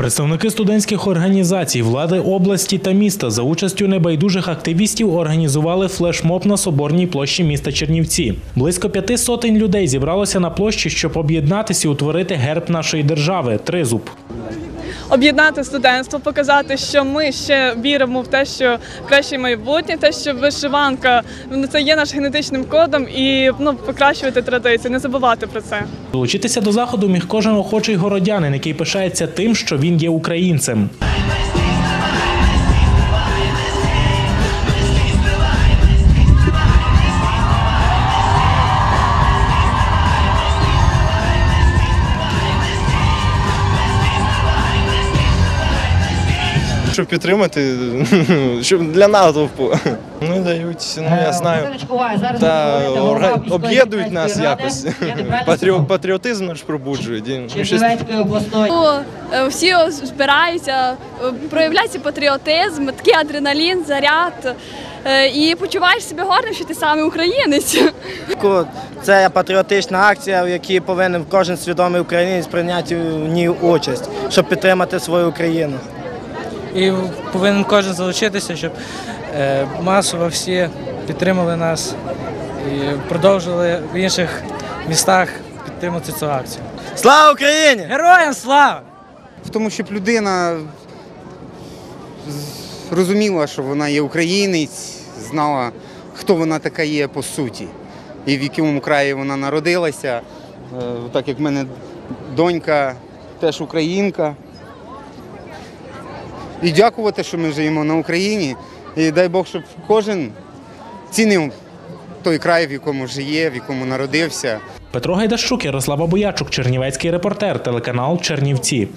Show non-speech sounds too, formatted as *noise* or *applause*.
Представники студентських організацій, влади області та міста за участю небайдужих активістів організували флешмоб на соборній площі міста Чернівці. Близько п'яти сотень людей зібралося на площі, щоб об'єднатися і утворити герб нашої держави тризуб. Об'єднати студентство, показати, що ми ще віримо в те, що краще майбутнє, те, що вишиванка ну, це є наш генетичним кодом, і ну покращувати традиції, не забувати про це. Долучитися до заходу міг кожен охочий городянин, який пишається тим, що він є українцем. Щоб підтримати, *laughs* щоб для натовпу. *laughs* Ну дають, ну я знаю. Та орга- об'єднують нас якось. Патріо- Патріотизм пробуджують. і, ну, Е, Всі збираються, е, проявляється патріотизм, такий адреналін, заряд. е, І почуваєш себе гордим, що ти саме українець. Це патріотична акція, в якій повинен кожен свідомий українець прийняти в ній участь, щоб підтримати свою Україну. І повинен кожен залучитися, щоб е, масово всі підтримали нас і продовжили в інших містах підтримати цю акцію. Слава Україні! Героям слава! в тому, щоб людина розуміла, що вона є українець, знала, хто вона така є по суті, і в якому краї вона народилася. Е, Так як в мене донька теж українка. І дякувати, що ми живемо на Україні. І дай Бог, щоб кожен цінив той край, в якому жиє, в якому народився. Петро Гайдащук, Ярослава Боячук, Чернівецький репортер, телеканал Чернівці.